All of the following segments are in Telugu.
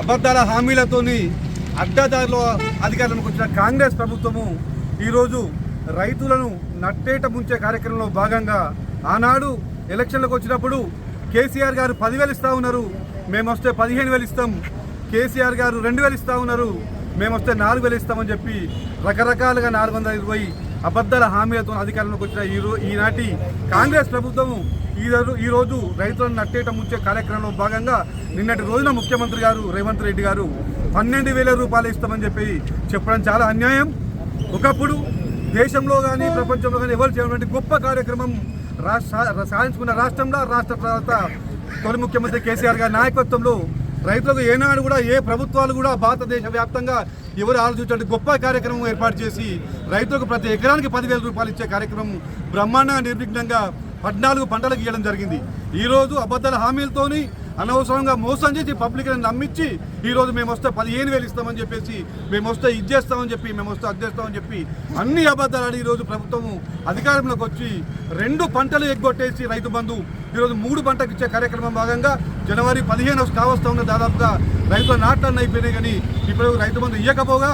అబద్ధాల హామీలతోని అడ్డదారిలో అధికారంలోకి వచ్చిన కాంగ్రెస్ ప్రభుత్వము ఈరోజు రైతులను నట్టేట ముంచే కార్యక్రమంలో భాగంగా ఆనాడు ఎలక్షన్లకు వచ్చినప్పుడు కేసీఆర్ గారు పదివేలు ఇస్తా ఉన్నారు. మేము వస్తే పదిహేను వేలు ఇస్తాం. కేసీఆర్ గారు రెండు వేలు ఇస్తా ఉన్నారు. మేము వస్తే నాలుగు వేలు ఇస్తామని చెప్పి రకరకాలుగా నాలుగు వందల ఇరవై అబద్ధాల హామీలతో అధికారంలోకి వచ్చిన ఈ రో ఈనాటి కాంగ్రెస్ ప్రభుత్వం ఈ రోజు ఈ రోజు రైతులను నట్టేట ముంచే కార్యక్రమంలో భాగంగా నిన్నటి రోజున ముఖ్యమంత్రి గారు రేవంత్ రెడ్డి గారు పన్నెండు వేల రూపాయలు ఇస్తామని చెప్పి చెప్పడం చాలా అన్యాయం. ఒకప్పుడు దేశంలో కానీ ప్రపంచంలో కానీ ఎవరు చేయనటువంటి గొప్ప కార్యక్రమం రాష్ట్ర సాధించుకున్న రాష్ట్రంలో రాష్ట్ర తర్వాత తొలి ముఖ్యమంత్రి కేసీఆర్ గారి నాయకత్వంలో రైతులకు ఏనాడు కూడా ఏ ప్రభుత్వాలు కూడా భారతదేశ వ్యాప్తంగా ఎవరు ఆలోచించండి గొప్ప కార్యక్రమం ఏర్పాటు చేసి రైతులకు ప్రతి ఎకరానికి పదివేల రూపాయలు ఇచ్చే కార్యక్రమం బ్రహ్మాండంగా నిర్విఘ్నంగా పద్నాలుగు పంటలకు ఇవ్వడం జరిగింది. ఈరోజు అబద్ధాల హామీలతోని అనవసరంగా మోసం చేసి పబ్లిక్ నమ్మించి ఈరోజు మేము వస్తే పదిహేను వేలు ఇస్తామని చెప్పేసి మేము వస్తే ఇది చేస్తామని చెప్పి మేము వస్తే అది చేస్తామని చెప్పి అన్ని అబద్ధాలు ఆడి ఈరోజు ప్రభుత్వము అధికారంలోకి వచ్చి రెండు పంటలు ఎగ్గొట్టేసి రైతు బంధు ఈరోజు మూడు పంటకు ఇచ్చే కార్యక్రమం భాగంగా జనవరి పదిహేను కావస్తా ఉన్న దాదాపుగా రైతుల నాట్లన్నీ అయిపోయినాయి కానీ ఇప్పుడు రైతు బంధు ఇవ్వకపోగా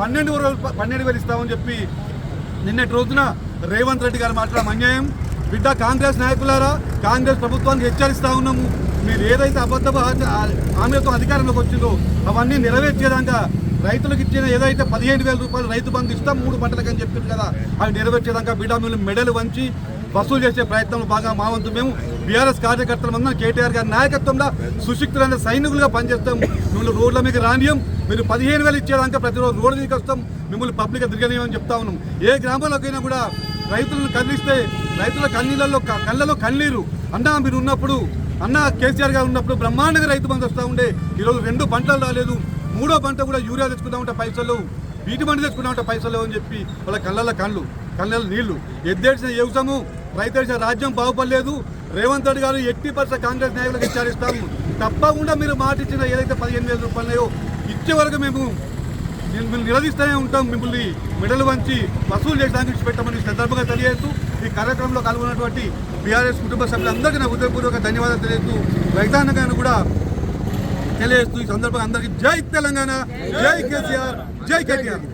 పన్నెండు రోజులు పన్నెండు వేలు ఇస్తామని చెప్పి నిన్నటి రోజున రేవంత్ రెడ్డి గారు మాట్లాడడం అన్యాయం. బిడ్డ కాంగ్రెస్ నాయకులారా కాంగ్రెస్ ప్రభుత్వానికి హెచ్చరిస్తా ఉన్నాము. మీరు ఏదైతే అబద్ధపు ఆమెతో హామీలతో అధికారంలోకి వచ్చిందో అవన్నీ నెరవేర్చేదాకా రైతులకు ఇచ్చిన ఏదైతే పదిహేను వేల రూపాయలు రైతు బంధు ఇస్తాం మూడు పంటలకు అని చెప్పింది కదా అవి నెరవేర్చేదాకా బిడ్డ మెడలు వంచి వసూలు చేసే ప్రయత్నంలో బాగా మా వంతు మేము బీఆర్ఎస్ కార్యకర్తల మంది కేటీఆర్ గారి నాయకత్వంలో సుశిక్తులైన సైనికులుగా పనిచేస్తాం. మిమ్మల్ని రోడ్ల మీద రానియం. మీరు పదిహేను వేలు ఇచ్చేదాకా ప్రతిరోజు రోడ్డు మీదకి వస్తాం. మిమ్మల్ని పబ్లిక్ దిగనీయమని చెప్తా ఉన్నాం. ఏ గ్రామంలోకైనా కూడా రైతులను కదిలిస్తే రైతుల కన్నీళ్ళలో క- కళ్ళలో కన్నీరు. అన్నా మీరు ఉన్నప్పుడు అన్న కేసీఆర్ గారు ఉన్నప్పుడు బ్రహ్మాండంగా రైతు బంధు వస్తూ ఉండే. ఈరోజు రెండు పంటలు రాలేదు. మూడో పంట కూడా యూరియా తెచ్చుకుంటా ఉంటే పైసలు వీటి బండి తెచ్చుకుంటా ఉంటే పైసలు అని చెప్పి వాళ్ళ కళ్ళల్లో కళ్ళు కళ్ళల్లో నీళ్ళు. ఎద్దేడిసిన యువసము రైతు రాజ్యం బాగుపడలేదు. రేవంత్ రెడ్డి గారు ఎట్టి పరిస్థితి కాంగ్రెస్ నాయకులకు హెచ్చరిస్తాము తప్పకుండా మీరు మాట ఇచ్చిన ఏదైతే పదిహేను వేల రూపాయలు ఇచ్చే వరకు మేము మిమ్మల్ని నిలదీస్తూనే ఉంటాం మిమ్మల్ని మెడలు వంచి వసూలు చేయడానికి పెట్టమని సందర్భంగా తెలియజేస్తూ ఈ కార్యక్రమంలో పాల్గొన్నటువంటి బీఆర్ఎస్ కుటుంబ సభ్యులందరికీ నా హృదయపూర్వక ధన్యవాదాలు తెలియజేస్తూ రైతాంగాన్ని కూడా తెలియజేస్తూ ఈ సందర్భంగా అందరికీ జై తెలంగాణ జై కేసీఆర్ జై కేటీఆర్.